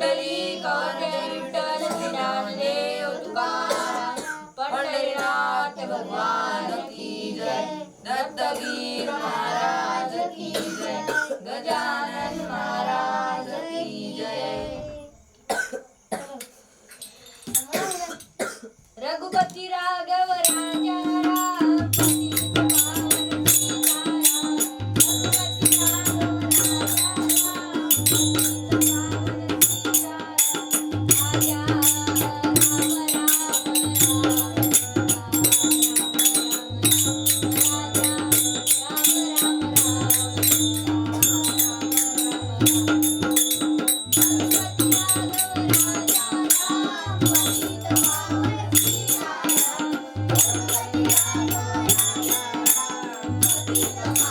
Belinda.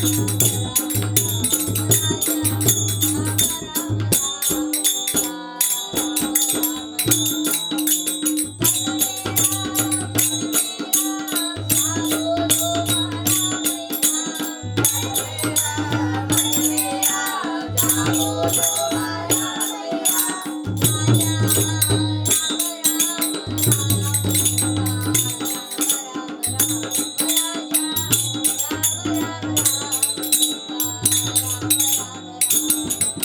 to do.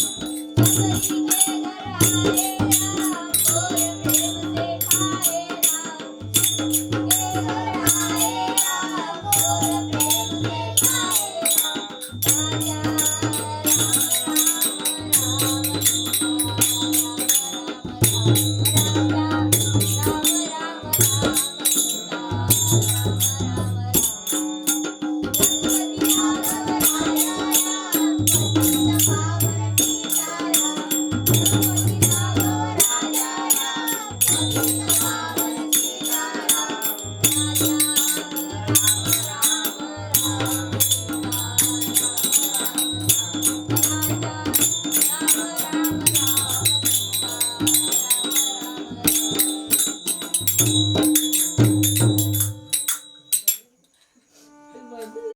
Thank you.